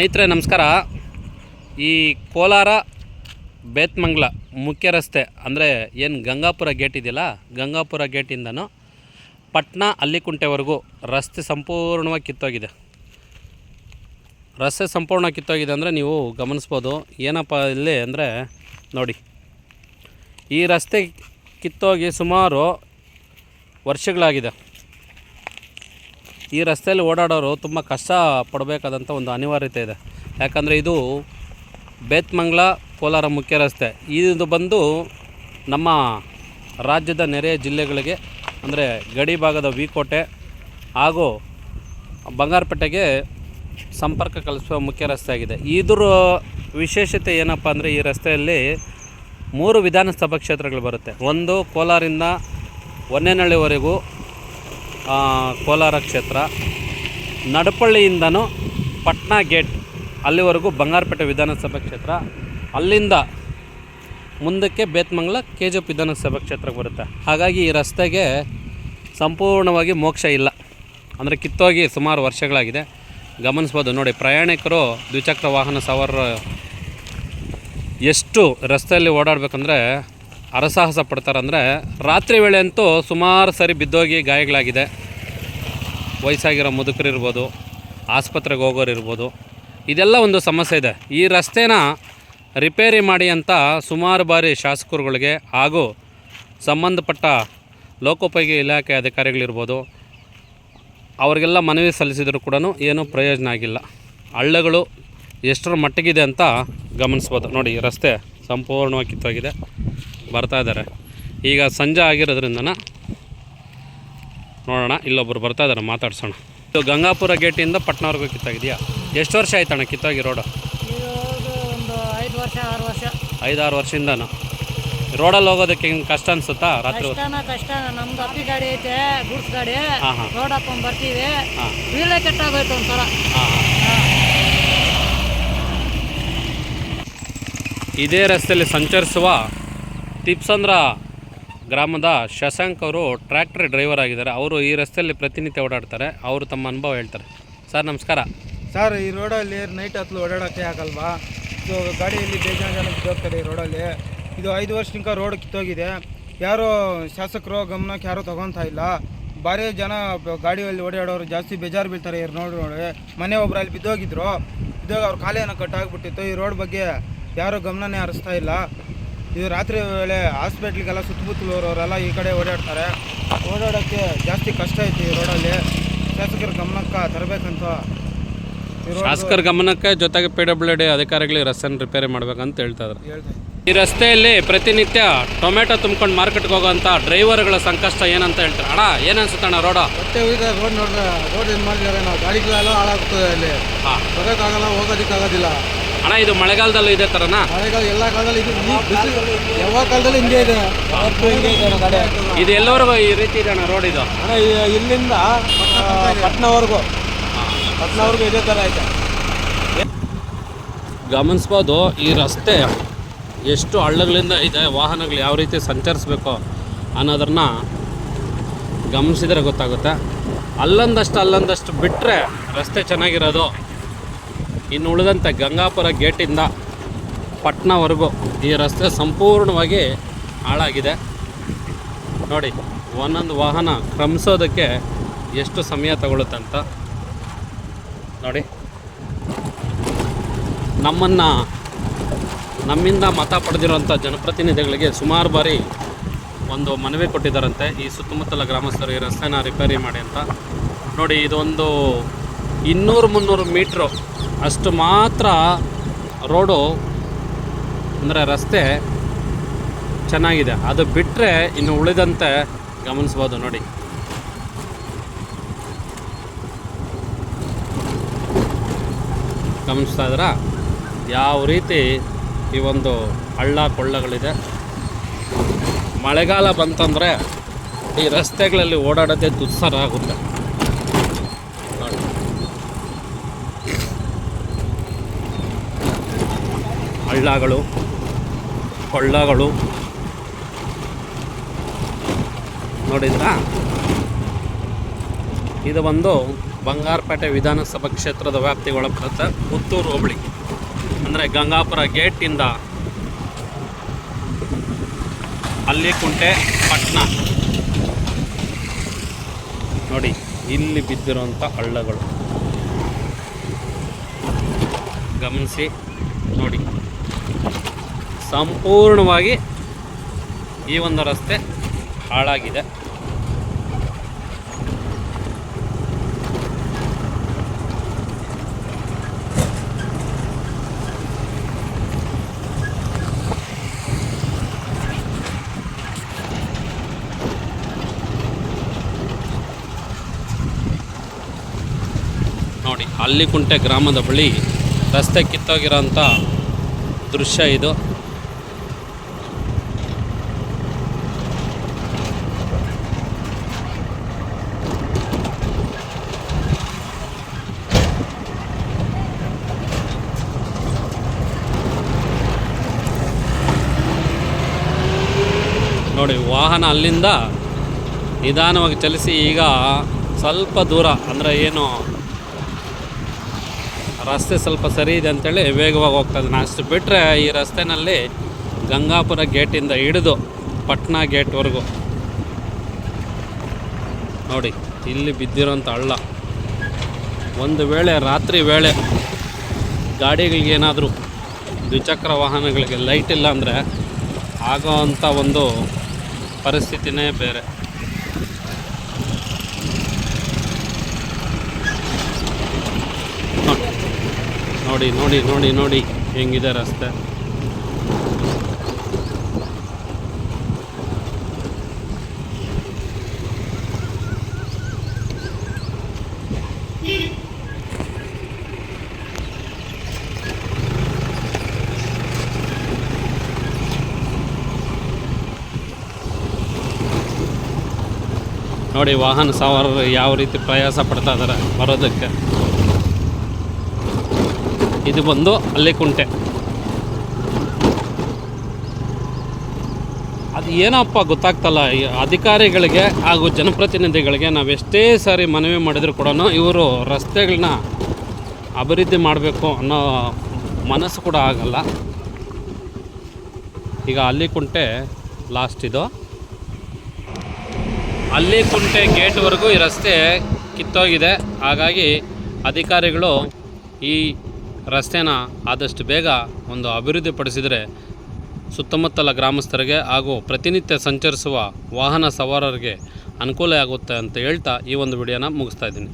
ಸ್ನೇಹಿತರೆ, ನಮಸ್ಕಾರ. ಈ ಕೋಲಾರ ಬೇತ್ಮಂಗ್ಲ ಮುಖ್ಯ ರಸ್ತೆ, ಅಂದರೆ ಏನು ಗಂಗಾಪುರ ಗೇಟ್ ಇದೆಯಲ್ಲ, ಗಂಗಾಪುರ ಗೇಟಿಂದನೂ ಪಟ್ನಾ ಅಲ್ಲಿಕುಂಟೆವರೆಗೂ ರಸ್ತೆ ಸಂಪೂರ್ಣವಾಗಿ ಕಿತ್ತೋಗಿದೆ. ರಸ್ತೆ ಸಂಪೂರ್ಣ ಕಿತ್ತೋಗಿದೆ ಅಂದರೆ ನೀವು ಗಮನಿಸ್ಬೋದು. ಏನಪ್ಪ ಇಲ್ಲಿ ಅಂದರೆ, ನೋಡಿ, ಈ ರಸ್ತೆ ಕಿತ್ತೋಗಿ ಸುಮಾರು ವರ್ಷಗಳಾಗಿದೆ. ಈ ರಸ್ತೆಯಲ್ಲಿ ಓಡಾಡೋರು ತುಂಬ ಕಷ್ಟ ಪಡಬೇಕಾದಂಥ ಒಂದು ಅನಿವಾರ್ಯತೆ ಇದೆ. ಯಾಕಂದರೆ ಇದು ಬೇತ್ಮಂಗ್ಲ ಕೋಲಾರ ಮುಖ್ಯ ರಸ್ತೆ. ಇದು ಬಂದು ನಮ್ಮ ರಾಜ್ಯದ ನೆರೆಯ ಜಿಲ್ಲೆಗಳಿಗೆ, ಅಂದರೆ ಗಡಿ ಭಾಗದ ವಿಕೋಟೆ ಹಾಗೂ ಬಂಗಾರಪೇಟೆಗೆ ಸಂಪರ್ಕ ಕಲಿಸುವ ಮುಖ್ಯ ರಸ್ತೆ ಆಗಿದೆ. ಇದ್ರ ವಿಶೇಷತೆ ಏನಪ್ಪ ಅಂದರೆ ಈ ರಸ್ತೆಯಲ್ಲಿ ಮೂರು ವಿಧಾನಸಭಾ ಕ್ಷೇತ್ರಗಳು ಬರುತ್ತೆ. ಒಂದು ಕೋಲಾರಿಂದ ಹೊನ್ನೇನಹಳ್ಳಿವರೆಗೂ ಕೋಲಾರ ಕ್ಷೇತ್ರ. ನಡಪಳ್ಳಿಯಿಂದನೂ ಪಟ್ನಾ ಗೇಟ್ ಅಲ್ಲಿವರೆಗೂ ಬಂಗಾರಪೇಟೆ ವಿಧಾನಸಭಾ ಕ್ಷೇತ್ರ. ಅಲ್ಲಿಂದ ಮುಂದಕ್ಕೆ ಬೇತ್ಮಂಗ್ಲ ಕೆ ಜಿ ಎಫ್ ವಿಧಾನಸಭಾ ಕ್ಷೇತ್ರಕ್ಕೆ ಬರುತ್ತೆ. ಹಾಗಾಗಿ ಈ ರಸ್ತೆಗೆ ಸಂಪೂರ್ಣವಾಗಿ ಮೋಕ್ಷ ಇಲ್ಲ. ಅಂದರೆ ಕಿತ್ತೋಗಿ ಸುಮಾರು ವರ್ಷಗಳಾಗಿದೆ. ಗಮನಿಸ್ಬೋದು ನೋಡಿ, ಪ್ರಯಾಣಿಕರು ದ್ವಿಚಕ್ರ ವಾಹನ ಸವಾರರು ಎಷ್ಟು ರಸ್ತೆಯಲ್ಲಿ ಓಡಾಡಬೇಕಂದ್ರೆ ಅರಸಾಹಸ ಪಡ್ತಾರಂದರೆ ರಾತ್ರಿ ವೇಳೆ ಅಂತೂ ಸುಮಾರು ಸರಿ ಬಿದ್ದೋಗಿ ಗಾಯಗಳಾಗಿದೆ. ವಯಸ್ಸಾಗಿರೋ ಮುದುಕರಿರ್ಬೋದು ಆಸ್ಪತ್ರೆಗೆ ಹೋಗೋರು ಇರ್ಬೋದು. ಇದೆಲ್ಲ ಒಂದು ಸಮಸ್ಯೆ ಇದೆ. ಈ ರಸ್ತೆನ ರಿಪೇರಿ ಮಾಡಿ ಅಂತ ಸುಮಾರು ಬಾರಿ ಶಾಸಕರುಗಳಿಗೆ ಹಾಗೂ ಸಂಬಂಧಪಟ್ಟ ಲೋಕೋಪಯೋಗಿ ಇಲಾಖೆ ಅಧಿಕಾರಿಗಳಿರ್ಬೋದು ಅವರಿಗೆಲ್ಲ ಮನವಿ ಸಲ್ಲಿಸಿದರೂ ಕೂಡ ಏನೂ ಪ್ರಯೋಜನ ಆಗಿಲ್ಲ. ಹಳ್ಳಗಳು ಎಷ್ಟರ ಮಟ್ಟಿಗಿದೆ ಅಂತ ಗಮನಿಸ್ಬೋದು. ನೋಡಿ ರಸ್ತೆ ಸಂಪೂರ್ಣವಾಗಿ ಕಿತ್ತೋಗಿದೆ. ಬರ್ತಾ ಇದ್ದಾರೆ. ಈಗ ಸಂಜೆ ಆಗಿರೋದ್ರಿಂದ ನೋಡೋಣ ಇಲ್ಲೊಬ್ಬರು ಬರ್ತಾ ಇದ್ದಾರೆ ಮಾತಾಡ್ಸೋಣ. ಇದು ಗಂಗಾಪುರ ಗೇಟಿಂದ ಪಟ್ನಾವರೆಗೂ ಕಿತ್ತಾಗಿದೆಯಾ? ಎಷ್ಟು ವರ್ಷ ಆಯ್ತಣ್ಣ ಕಿತ್ತಾಗಿ ರೋಡು? ಒಂದು ಐದು ವರ್ಷ ಆರು ವರ್ಷ. ಐದಾರು ವರ್ಷದಿಂದ ರೋಡಲ್ಲಿ ಹೋಗೋದಕ್ಕೆ ಹಿಂಗೆ ಕಷ್ಟ ಅನ್ಸುತ್ತಾ ರಾತ್ರಿ ಕಷ್ಟನ ಕಷ್ಟ ನಮ್ದು ಅಪ್ಪಿ ಗಾಡಿ ಐತೆ ಗೂಡ್ಸ್ ಗಾಡಿ. ರೋಡ್ ಹಾಕೊಂಡು ಬರ್ತೀವಿ. ವೀಲೇ ಕೆಟ್ಟಾಗೋಯ್ತು ಒಂಥರ ಇದೇ ರಸ್ತೆಯಲ್ಲಿ ಸಂಚರಿಸುವ ತಿಪ್ಸಂದ್ರ ಗ್ರಾಮದ ಶಶಾಂಕ್ ಅವರು ಟ್ರ್ಯಾಕ್ಟರ್ ಡ್ರೈವರ್ ಆಗಿದ್ದಾರೆ. ಅವರು ಈ ರಸ್ತೆಯಲ್ಲಿ ಪ್ರತಿನಿತ್ಯ ಓಡಾಡ್ತಾರೆ. ಅವರು ತಮ್ಮ ಅನುಭವ ಹೇಳ್ತಾರೆ. ಸರ್, ನಮಸ್ಕಾರ. ಸರ್, ಈ ರೋಡಲ್ಲಿ ನೈಟ್ ಹತ್ತಲು ಓಡಾಡೋಕ್ಕೆ ಆಗಲ್ವಾ? ಇದು ಗಾಡಿಯಲ್ಲಿ ಬೇಜಾರು ಜನ ಬಿದ್ದೋಗ್ತಾರೆ ಈ ರೋಡಲ್ಲಿ. ಇದು ಐದು ವರ್ಷದಿಂದ ರೋಡ್ ಕಿತ್ತೋಗಿದೆ. ಯಾರೋ ಶಾಸಕರು ಗಮನಕ್ಕೆ ಯಾರೂ ತೊಗೊತಾ ಇಲ್ಲ. ಭಾರಿ ಜನ ಗಾಡಿಯಲ್ಲಿ ಓಡಾಡೋರು ಜಾಸ್ತಿ ಬೇಜಾರು ಬೀಳ್ತಾರೆ ಇವ್ರು ನೋಡಿ ನೋಡಿ. ಮನೆ ಒಬ್ರು ಅಲ್ಲಿ ಬಿದ್ದೋಗಿದ್ರು. ಬಿದ್ದೋಗಿ ಅವ್ರ ಖಾಲಿಯನ್ನು ಕಟ್ಟಾಗ್ಬಿಟ್ಟಿತ್ತು ಈ ರೋಡ್ ಬಗ್ಗೆ ಯಾರೂ ಗಮನನೇ ಹರಿಸ್ತಾ ಇಲ್ಲ. ಇದು ರಾತ್ರಿ ವೇಳೆ ಹಾಸ್ಪಿಟ್ಲಿಗೆಲ್ಲ ಸುತ್ತಮುತ್ತಲವರವರೆಲ್ಲ ಈ ಕಡೆ ಓಡಾಡ್ತಾರೆ. ಓಡಾಡೋಕ್ಕೆ ಜಾಸ್ತಿ ಕಷ್ಟ ಐತಿ ಈ ರೋಡಲ್ಲಿ. ಶಾಸಕರ ಗಮನಕ್ಕೆ ತರಬೇಕಂತ ಶಾಸಕರ ಗಮನಕ್ಕೆ ಜೊತೆಗೆ ಪಿ ಡಬ್ಲ್ಯೂ ಡಿ ಅಧಿಕಾರಿಗಳಿಗೆ ರಸ್ತೆನ ರಿಪೇರಿ ಮಾಡ್ಬೇಕಂತ ಹೇಳ್ತಾ ಇದ್ದಾರೆ. ಈ ರಸ್ತೆಯಲ್ಲಿ ಪ್ರತಿನಿತ್ಯ ಟೊಮೆಟೊ ತುಂಬ್ಕೊಂಡು ಮಾರ್ಕೆಟ್ಗೆ ಹೋಗೋಂಥ ಡ್ರೈವರ್ಗಳ ಸಂಕಷ್ಟ ಏನಂತ ಹೇಳ್ತಾರೆ? ಅಣ್ಣ ಏನನ್ಸುತ್ತೆ ಅನ್ಸುತ್ತಣ್ಣ ರೋಡ? ಮತ್ತೆ ರೋಡ್ ನೋಡ್ರೆ ರೋಡ್ ಏನು ಮಾಡಿದ್ದಾರೆ? ನಾವು ಗಾಡಿಗಳೆಲ್ಲ ಹಾಳಾಗ್ತದೆ ಅಲ್ಲಿ. ಬರೋಕ್ಕಾಗಲ್ಲ ಹೋಗೋದಕ್ಕಾಗೋದಿಲ್ಲ. ಅಣ್ಣ ಇದು ಮಳೆಗಾಲದಲ್ಲೂ ಇದೇ ಥರನಾ ಮಳೆಗಾಲ ಎಲ್ಲ ಕಾಲದಲ್ಲಿ ಇದು ಈ ಬಿಸಿಲು ಯಾವ ಕಾಲದಲ್ಲಿ ಹಿಂಗೆ ಇದೆ? ಯಾವತ್ತೂ ಹಿಂಗೆ ಇದೆ ನಮ್ಮ ಗಾಡಿ ಇದು ಎಲ್ಲವರೆಗೂ ಈ ರೀತಿ ಇದೆ ಅಣ್ಣ ರೋಡ್ ಇದು? ಅಣ್ಣ ಇಲ್ಲಿಂದ ಪಟ್ನವರೆಗೂ. ಪಟ್ನವರೆಗೂ ಇದೇ ಥರ ಐತೆ. ಗಮನಿಸ್ಬೋದು ಈ ರಸ್ತೆ ಎಷ್ಟು ಹಳ್ಳಗಳಿಂದ ಇದೆ ವಾಹನಗಳು ಯಾವ ರೀತಿ ಸಂಚರಿಸ್ಬೇಕು ಅನ್ನೋದನ್ನ ಗಮನಿಸಿದರೆ ಗೊತ್ತಾಗುತ್ತೆ. ಅಲ್ಲೊಂದಷ್ಟು ಅಲ್ಲೊಂದಷ್ಟು ಬಿಟ್ಟರೆ ರಸ್ತೆ ಚೆನ್ನಾಗಿರೋದು ಇನ್ನು ಉಳಿದಂತೆ ಗಂಗಾಪುರ ಗೇಟಿಂದ ಪಟ್ನಾವರೆಗೂ ಈ ರಸ್ತೆ ಸಂಪೂರ್ಣವಾಗಿ ಹಾಳಾಗಿದೆ. ನೋಡಿ, ಒಂದೊಂದು ವಾಹನ ಕ್ರಮಿಸೋದಕ್ಕೆ ಎಷ್ಟು ಸಮಯ ತಗೊಳುತ್ತೆ ಅಂತ ನೋಡಿ, ನಮ್ಮನ್ನು, ನಮ್ಮಿಂದ ಮತ ಪಡೆದಿರುವಂಥ ಜನಪ್ರತಿನಿಧಿಗಳಿಗೆ ಸುಮಾರು ಬಾರಿ ಒಂದು ಮನವಿ ಕೊಟ್ಟಿದ್ದಾರಂತೆ. ಈ ಸುತ್ತಮುತ್ತಲ ಗ್ರಾಮಸ್ಥರು ಈ ರಸ್ತೆನ ರಿಪೇರಿ ಮಾಡಿ ಅಂತ. ನೋಡಿ, ಇದೊಂದು ಇನ್ನೂರು ಮುನ್ನೂರು ಮೀಟ್ರು ಅಷ್ಟು ಮಾತ್ರ ರೋಡು, ಅಂದರೆ ರಸ್ತೆ ಚೆನ್ನಾಗಿದೆ. ಅದು ಬಿಟ್ಟರೆ ಇನ್ನು ಉಳಿದಂತೆ ಗಮನಿಸ್ಬೋದು ನೋಡಿ. ಗಮನಿಸ್ತಾ ಇದ್ದೀರಾ? ಯಾವ ರೀತಿ ಈ ಒಂದು ಹಳ್ಳ ಕೊಳ್ಳಗಳಿದೆ. ಮಳೆಗಾಲ ಬಂತಂದರೆ ಈ ರಸ್ತೆಗಳಲ್ಲಿ ಓಡಾಡೋದೇ ದುಸ್ಸರ ಆಗುತ್ತೆ. ಹಳ್ಳಗಳು ಕೊಳ್ಳಗಳು. ನೋಡಿದ್ರಾ? ಇದು ಒಂದು ಬಂಗಾರಪೇಟೆ ವಿಧಾನಸಭಾ ಕ್ಷೇತ್ರದ ವ್ಯಾಪ್ತಿಗೆ ಒಳಪಡುತ್ತೆ ಪುತ್ತೂರು ಹೋಬಳಿ, ಅಂದರೆ ಗಂಗಾಪುರ ಗೇಟಿಂದ ಅಲ್ಲಿ ಕುಂಟೆ ಪಟ್ಟಣ ನೋಡಿ, ಇಲ್ಲಿ ಬಿದ್ದಿರುವಂಥ ಹಳ್ಳಗಳು. ಗಮನಿಸಿ, ನೋಡಿ. ಸಂಪೂರ್ಣವಾಗಿ ಈ ಒಂದು ರಸ್ತೆ ಹಾಳಾಗಿದೆ. ನೋಡಿ ಅಲ್ಲಿಕುಂಟೆ ಗ್ರಾಮದ ಬಳಿ ರಸ್ತೆ ಕಿತ್ತೋಗಿರೋಂಥ ದೃಶ್ಯ ಇದು. ನೋಡಿ, ವಾಹನ ಅಲ್ಲಿಂದ ನಿಧಾನವಾಗಿ ಚಲಿಸಿ ಈಗ ಸ್ವಲ್ಪ ದೂರ, ಅಂದರೆ ಏನು, ರಸ್ತೆ ಸ್ವಲ್ಪ ಸರಿ ಇದೆ ಅಂತೇಳಿ ವೇಗವಾಗಿ ಹೋಗ್ತದೆ ನಾನು ಅಷ್ಟು ಬಿಟ್ಟರೆ ಈ ರಸ್ತೆನಲ್ಲಿ ಗಂಗಾಪುರ ಗೇಟಿಂದ ಹಿಡಿದು ಪಟ್ನಾ ಗೇಟ್ವರೆಗೂ ನೋಡಿ, ಇಲ್ಲಿ ಬಿದ್ದಿರೋಂಥ ಹಳ್ಳ. ಒಂದು ವೇಳೆ, ರಾತ್ರಿ ವೇಳೆ ಗಾಡಿಗಳಿಗೇನಾದರೂ ದ್ವಿಚಕ್ರ ವಾಹನಗಳಿಗೆ ಲೈಟ್ ಇಲ್ಲ ಅಂದರೆ ಆಗೋ ಒಂದು ಪರಿಸ್ಥಿತಿನೇ ಬೇರೆ. ನೋಡಿ ನೋಡಿ ನೋಡಿ ನೋಡಿ ಹೆಂಗಿದೆ ರಸ್ತೆ. ನೋಡಿ ವಾಹನ ಸವಾರರು ಯಾವ ರೀತಿ ಪ್ರಯಾಸ ಪಡ್ತಾ ಇದ್ದಾರೆ ಬರೋದಕ್ಕೆ. ಇದು ಬಂದು ಅಲ್ಲಿಕುಂಟೆ ಅದು ಏನಪ್ಪ ಗೊತ್ತಾಗ್ತಲ್ಲ ಅಧಿಕಾರಿಗಳಿಗೆ ಹಾಗೂ ಜನಪ್ರತಿನಿಧಿಗಳಿಗೆ ನಾವು ಎಷ್ಟೇ ಸಾರಿ ಮನವಿ ಮಾಡಿದರೂ ಕೂಡ ಇವರು ರಸ್ತೆಗಳನ್ನ ಅಭಿವೃದ್ಧಿ ಮಾಡಬೇಕು ಅನ್ನೋ ಮನಸ್ಸು ಕೂಡ ಆಗಲ್ಲ. ಈಗ ಅಲ್ಲಿಕುಂಟೆ ಲಾಸ್ಟ್ ಇದು. ಅಲ್ಲಿಕುಂಟೆ ಗೇಟ್ವರೆಗೂ ಈ ರಸ್ತೆ ಕಿತ್ತೋಗಿದೆ. ಹಾಗಾಗಿ ಅಧಿಕಾರಿಗಳು ಈ ರಸ್ತೆನ ಆದಷ್ಟು ಬೇಗ ಒಂದು ಅಭಿವೃದ್ಧಿಪಡಿಸಿದರೆ ಸುತ್ತಮುತ್ತಲ ಗ್ರಾಮಸ್ಥರಿಗೆ ಹಾಗೂ ಪ್ರತಿನಿತ್ಯ ಸಂಚರಿಸುವ ವಾಹನ ಸವಾರರಿಗೆ ಅನುಕೂಲ ಆಗುತ್ತೆ ಅಂತ ಹೇಳ್ತಾ ಈ ಒಂದು ವಿಡಿಯೋನ ಮುಗಿಸ್ತಾ ಇದ್ದೀನಿ.